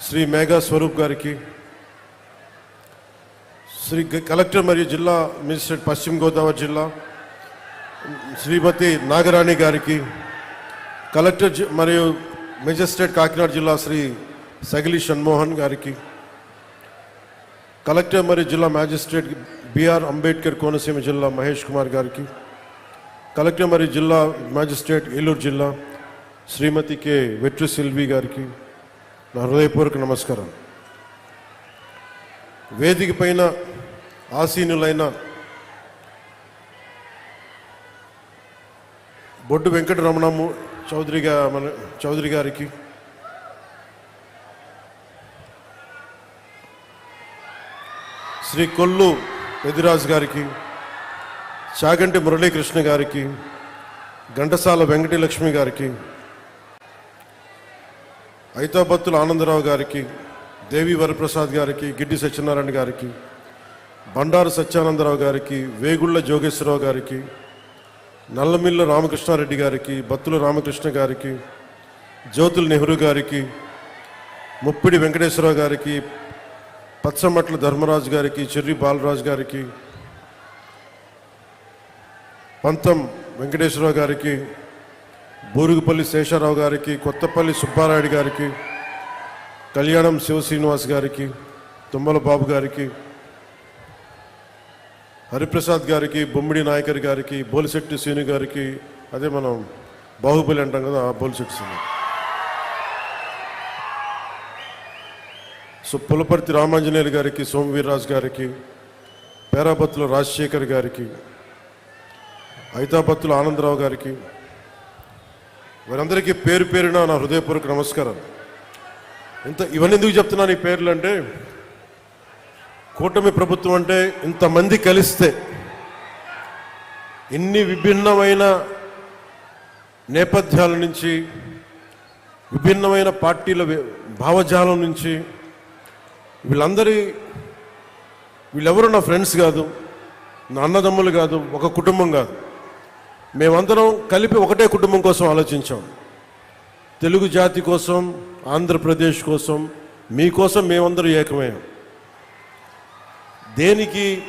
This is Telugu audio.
श्री मेघा स्वरूप गारी श्री कलेक्टर मरी जिला मिनिस्ट्रेट पश्चिम गोदावरी जिला श्रीमती नागराणी गारी कलेक्टर मरी मेजिस्ट्रेट का जिला श्री सगली षणमोहन गारी कलेक्टर मरी जिला मैजिस्ट्रेट बीआर अंबेडकर कोनसीम जिला महेश कुमार गारी कलेक्टर मरी जिला मैजिस्ट्रेट एलूर जिला श्रीमती के वेट्रिल गारी నా హృదయపూర్వక నమస్కారం. వేదిక పైన ఆసీనులైన బొడ్డు వెంకటరమణము చౌదరి మన చౌదరి గారికి శ్రీ కొల్లు పెదిరాజు గారికి చాగంటి మురళీకృష్ణ గారికి ఘంటసాల వెంకటలక్ష్మి గారికి ఐతాబత్తుల ఆనందరావు గారికి దేవి వరప్రసాద్ గారికి గిడ్డి సత్యనారాయణ గారికి బండారు సత్యానందరావు గారికి వేగుళ్ళ జోగేశ్వరరావు గారికి నల్లమిల్ల రామకృష్ణారెడ్డి గారికి బత్తుల రామకృష్ణ గారికి జ్యోతుల నెహ్రూ గారికి ముప్పిడి వెంకటేశ్వరరావు గారికి పచ్చమట్ల ధర్మరాజు గారికి చెర్రి బాలరాజు గారికి పంతం వెంకటేశ్వరరావు గారికి బూరుగుపల్లి శేషారావు గారికి కొత్తపల్లి సుబ్బారాయుడు గారికి కళ్యాణం శివ శ్రీనివాస్ గారికి తుమ్మల బాబు గారికి హరిప్రసాద్ గారికి బొమ్మిడి నాయకర్ గారికి బోలిశెట్టి శ్రీను గారికి అదే మనం బాహుబలి అంటాం కదా ఆ బోలిశెట్టి శ్రీను. సో పులపర్తి రామాంజనేయులు గారికి సోమవీర్రాజు గారికి పేరాబత్తుల రాజశేఖర్ గారికి ఐతాబత్తుల ఆనందరావు గారికి వారందరికీ పేరు పేరున నా హృదయపూర్వక నమస్కారం. ఇంత ఇవన్నీ ఎందుకు చెప్తున్నాను ఈ పేర్లు అంటే కూటమి ప్రభుత్వం అంటే ఇంతమంది కలిస్తే ఇన్ని విభిన్నమైన నేపథ్యాల నుంచి విభిన్నమైన పార్టీల భావజాలం నుంచి వీళ్ళందరి వీళ్ళెవరు నా ఫ్రెండ్స్ కాదు నా అన్నదమ్ములు కాదు ఒక కుటుంబం కాదు. మేమందరం కలిపి ఒకటే కుటుంబం కోసం ఆలోచించాం. తెలుగు జాతి కోసం ఆంధ్రప్రదేశ్ కోసం మీకోసం మేమందరం ఏకమయ్యాం. దేనికి